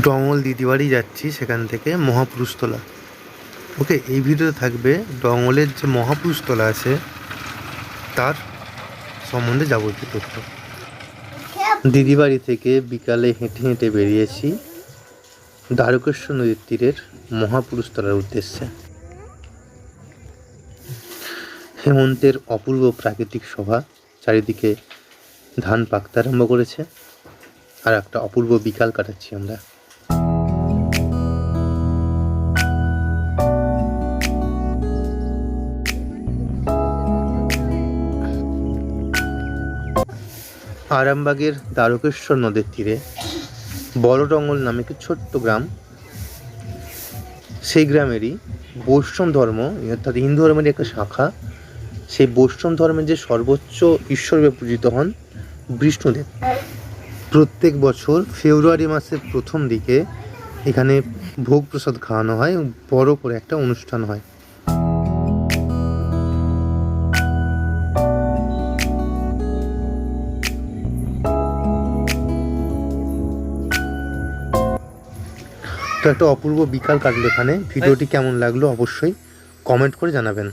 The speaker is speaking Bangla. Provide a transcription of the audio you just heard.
ডমল দিদিবাড়ি যাচ্ছি সেখান থেকে মহাপুরুষতলা। ওকে, এই ভিডিওতে থাকবে ডমলের যে মহাপুরুষতলা আছে, তার সম্বন্ধে যাবতীয় তথ্য। দিদিবাড়ি থেকে বিকালে হেঁটে হেঁটে বেরিয়েছি দ্বারকেশ্বর নদীর তীরের মহাপুরুষতলার উদ্দেশ্যে। হেমন্তের অপূর্ব প্রাকৃতিক শোভা চারিদিকে ধান পাকতে আরম্ভ করেছে। আর একটা অপূর্ব বিকাল কাটাচ্ছি আমরা। আরামবাগের দ্বারকেশ্বর নদের তীরে বড়ডঙ্গল নামে একটি ছোট্ট গ্রাম। সেই গ্রামেরই বৈষ্ণব ধর্ম, অর্থাৎ হিন্দু ধর্মের একটা শাখা। সেই বৈষ্ণব ধর্মের যে সর্বোচ্চ ঈশ্বরভাবে পূজিত হন বিষ্ণুদেব। প্রত্যেক বছর ফেব্রুয়ারি মাসের প্রথম দিকে এখানে ভোগ প্রসাদ খাওয়ানো হয় বড় করে একটা অনুষ্ঠান হয়। তো একটা অপূর্ব বিকাল কাটলো এখানে। ভিডিওটি কেমন লাগল অবশ্যই কমেন্ট করে জানাবেন।